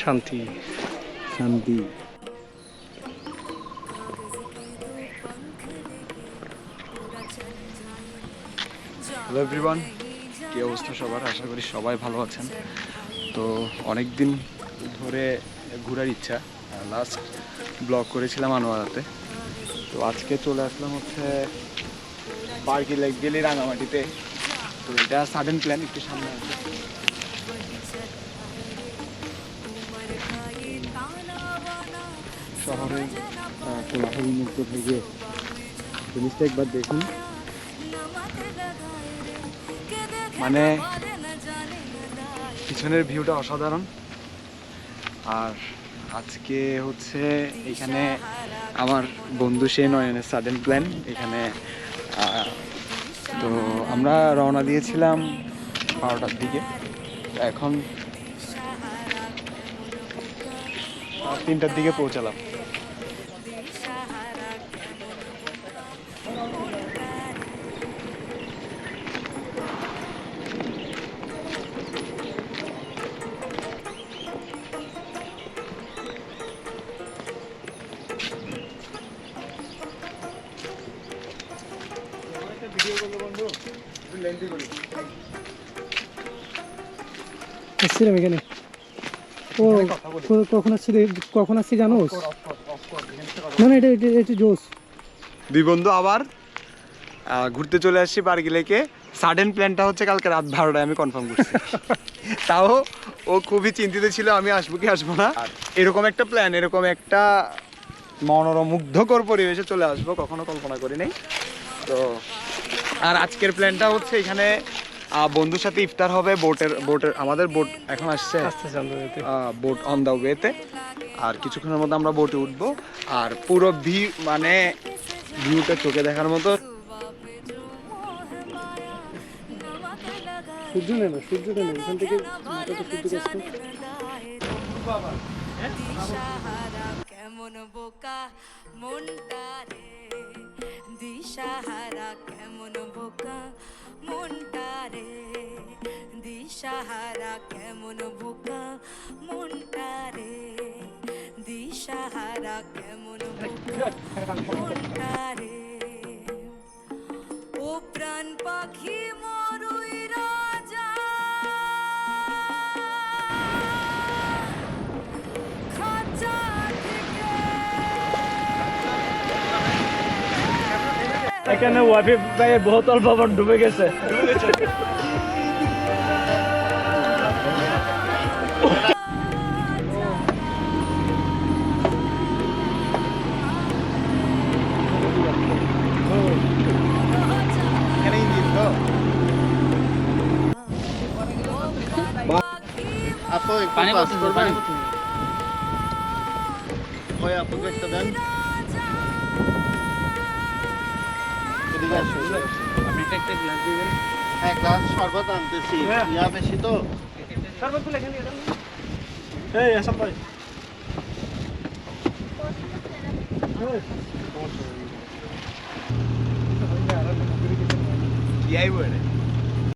শান্তি। শান্তি। Hello everyone কী অবস্থা সবার? আশা করি সবাই ভালো আছেন। তো অনেক দিন ধরে ঘোরার ইচ্ছা। লাস্ট ব্লগ করেছিলাম আনোয়ারাতে। তো আজকে চলে আসলাম হচ্ছে পার্কি লেক গেলি রাঙামাটিতে। তো এটা সাডেন প্ল্যান একটু সামনে আছে শহরে কোলাহল মুক্ত থেকে জিনিসটা একবার দেখুন। মানে পিছনের ভিউটা অসাধারণ। আর আজকে হচ্ছে এখানে আমার বন্ধু সে নয়নের সাডেন প্ল্যান এখানে তো আমরা রওনা দিয়েছিলাম বারোটার দিকে। এখন তিনটার দিকে পৌঁছালাম। এসছিলাম এখানে। ও কখন আসছি কখন আসছি জানোস? না না এটা এটা জোস। দুই বন্ধু আবার ঘুরতে চলে আসছি পার্কি লেকে। সাডেন প্ল্যানটা হচ্ছে কালকে রাত বারোটায় আমি কনফার্ম করছি। তাও ও খুবই চিন্তিত ছিল আমি আসব কি আসব না। এরকম একটা প্ল্যান এরকম একটা মনোরম মুগ্ধকর পরিবেশে চলে আসব কখনো কল্পনা করি নাই। তো আর আজকের প্ল্যানটা হচ্ছে এখানে বন্ধুর সাথে ইফতার হবে বোটের বোটের আমাদের বোট এখন আসছে বোট অন দ্য ওয়েতে আর কিছুক্ষণের মধ্যে আমরা বোটে উঠবো। আর পুরো ভিউ মানে ভিউটা চোখে দেখার মতো। সূর্য নেই এখান থেকে সূর্য দিশাহারা কেমন বোকা মনটা রে। দিশাহারা কেমন বোকা? মনটা রে, দিশাহারা কেমন বোকা? মনটা রে, দিশাহারা কেমন বোকা? মনটা রে। ও প্রাণ পাখি মরুই এখানে ওয়াইফাই প্রায় বহুতল ভবন ডুবে গেছে। পাস করবেন? ওই আপুকে একটা দেন। হ্যাঁ গ্লাস শরবত আনতেছি ইয়া বেশি তো এই আসাম ভাই কি আইবো এটা